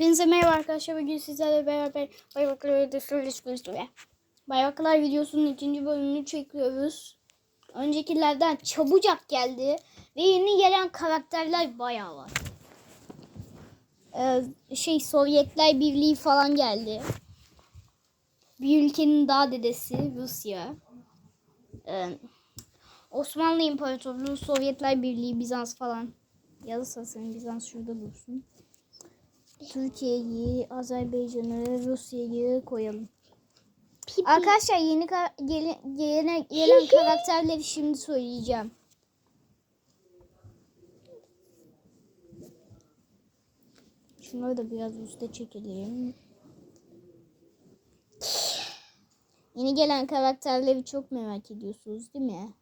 Hepinize merhaba arkadaşlar. Bugün sizlerle beraber Bayraklar Ödesörlüş ve Bayraklar videosunun ikinci bölümünü çekiyoruz. Öncekilerden çabucak geldi. Ve yeni gelen karakterler bayağı var. Ee, şey Sovyetler Birliği falan geldi. Bir ülkenin dağ dedesi Rusya. Ee, Osmanlı İmparatorluğu, Sovyetler Birliği, Bizans falan. Yazı senin Bizans şurada dursun. Türkiye'yi, Azerbaycan'ı, Rusya'yı koyalım. Arkadaşlar yeni gelen, gelen, gelen karakterleri şimdi söyleyeceğim. Şunları da biraz üste çekelim. Yeni gelen karakterleri çok merak ediyorsunuz değil mi?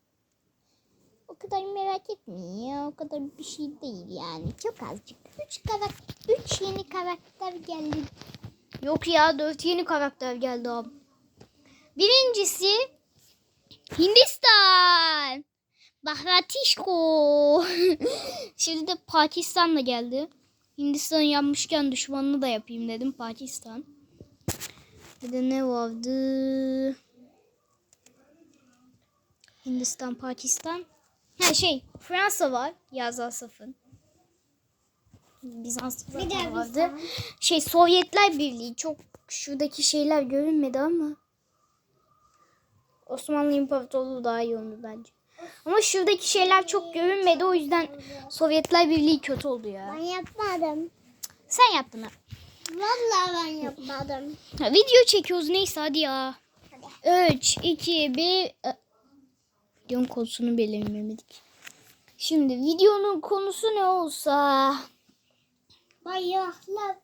Kadar merak etmeyin. O kadar bir şey değil yani. Çok azıcık. Üç, karakter, üç yeni karakter geldi. Yok ya dört yeni karakter geldi abi. Birincisi Hindistan. Bahratişko. Şimdi de Pakistan da geldi. Hindistan yapmışken düşmanını da yapayım dedim Pakistan. Bir de ne vardı? Hindistan, Pakistan. Ha şey Fransa var. Yaz Asaf'ın. Bizans zaten de vardı. Bizans. Şey Sovyetler Birliği çok şuradaki şeyler görünmedi ama. Osmanlı İmparatorluğu daha iyi oldu bence. Ama şuradaki şeyler çok görünmedi o yüzden Sovyetler Birliği kötü oldu ya. Ben yapmadım. Sen yaptın ha. Vallahi ben yapmadım. Ha, Video çekiyoruz neyse hadi ya. 3, 2, 1. Videonun konusunu belirlemedik. Şimdi videonun konusu ne olsa. Bayraklar.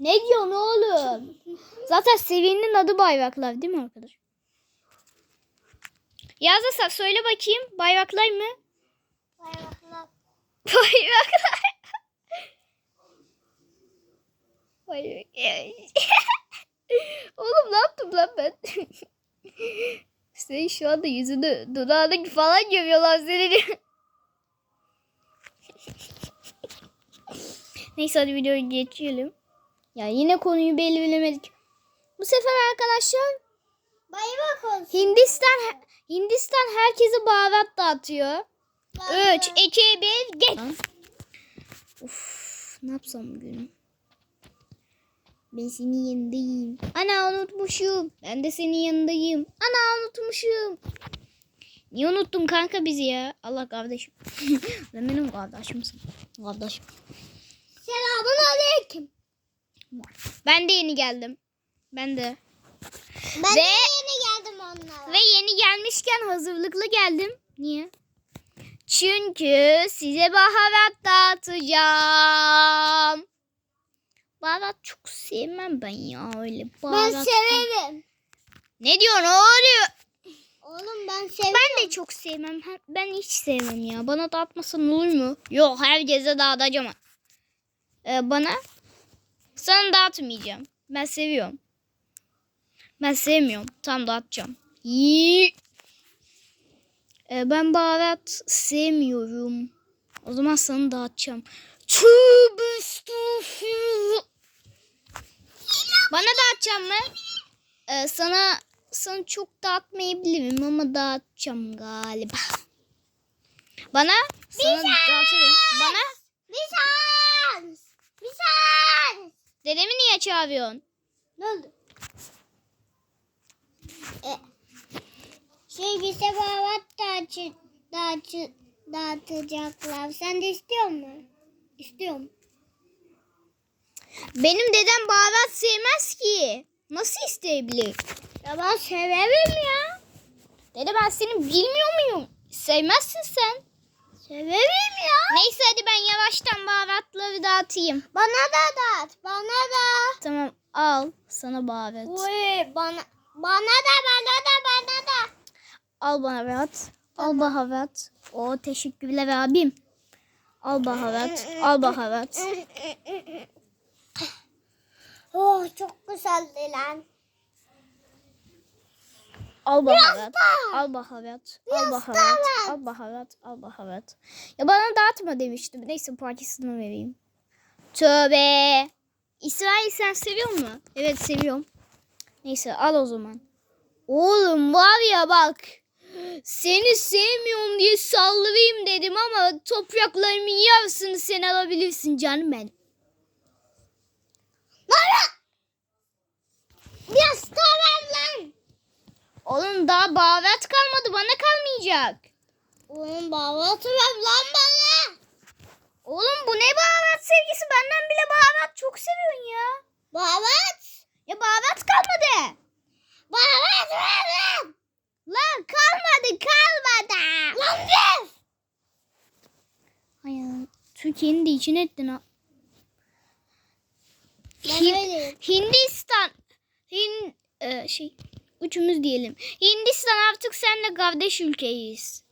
Ne diyorsun oğlum? Zaten seviyenin adı bayraklar değil mi arkadaş? Yaz Asaf söyle bakayım. Bayraklar mı? Bayraklar. Bayraklar. Bayrak- Oğlum ne yaptım lan ben? Senin şu anda yüzünü dudağını falan görüyorlar senin. Neyse hadi videoyu geçelim. Ya yine konuyu belirlemedik. Bu sefer arkadaşlar Bayrak olsun. Hindistan Hindistan herkese baharat dağıtıyor. 3, 2, 1, geç. Uf, ne yapsam bugün? Ben senin yanındayım. Ana unutmuşum. Ben de senin yanındayım. Ana unutmuşum. Niye unuttun kanka bizi ya? Allah kardeşim. Sen benim kardeşimsin. Kardeşim. Selamun aleyküm. Ben de yeni geldim. Ben de. Ben Ve- de yeni geldim onlara. Ve yeni gelmişken hazırlıklı geldim. Niye? Çünkü size baharat dağıtacağım. Baharat çok sevmem ben ya öyle ben baharat. severim. Ne diyorsun oğlum? Oğlum ben severim. Ben de çok sevmem. Ben hiç sevmem ya. Bana dağıtmasan olur mu? Yok herkese dağıtacağım. Ee, bana? Sana dağıtmayacağım. Ben seviyorum. Ben sevmiyorum. Tam dağıtacağım. Yii. Ee, ben baharat sevmiyorum. O zaman sana dağıtacağım. Tövbe Bana dağıtacağım mı? Ee, sana sana çok dağıtmayabilirim ama dağıtacağım galiba. Bana? Sana dağıtırım. Bana? Lisans. Lisans. Dedemi niye çağırıyorsun? Ne oldu? E, şey bize baharat dağıtı, dağıtı, dağıtacaklar. Sen de istiyor musun? İstiyorum. Benim dedem baharat sevmez ki. Nasıl isteyebilir? Ya ben severim ya. Dede ben seni bilmiyor muyum? Sevmezsin sen. Severim ya. Neyse hadi ben yavaştan baharatları dağıtayım. Bana da dağıt. Bana da. Tamam al sana baharat. Uy, bana bana da bana da bana da. Al baharat. Al baharat. O teşekkürler abim. Al baharat. Al baharat. Oh çok güzeldi lan. Al baharat. Al baharat. Al baharat. Al baharat. Al baharat. Ya bana dağıtma demiştim. Neyse Pakistan'a vereyim. Tövbe. İsrail sen seviyor musun? Evet seviyorum. Neyse al o zaman. Oğlum var ya bak. Seni sevmiyorum diye sallayayım dedim ama topraklarımın yarısını sen alabilirsin canım benim. Bana. Biraz tamam lan. Oğlum daha baharat kalmadı bana kalmayacak. Oğlum baharatı ver lan bana. Oğlum bu ne baharat sevgisi benden bile baharat çok seviyorsun ya. Baharat. Ya baharat kalmadı. Baharat ver lan. Lan kalmadı kalmadı. Lan ver. Hay Türkiye'nin de içine ettin ha. Hin-. Hindistan. Hin e, şey üçümüz diyelim. Hindistan artık seninle kardeş ülkeyiz.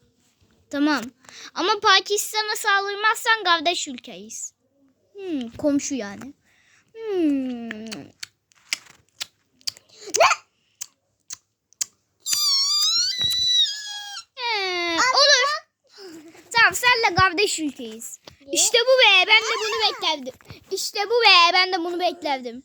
Tamam. Ama Pakistan'a saldırmazsan kardeş ülkeyiz. Hmm, komşu yani. Hmm. Ee, olur. Tamam senle kardeş ülkeyiz. İşte bu be ben de bunu beklerdim. İşte bu be ben de bunu beklerdim.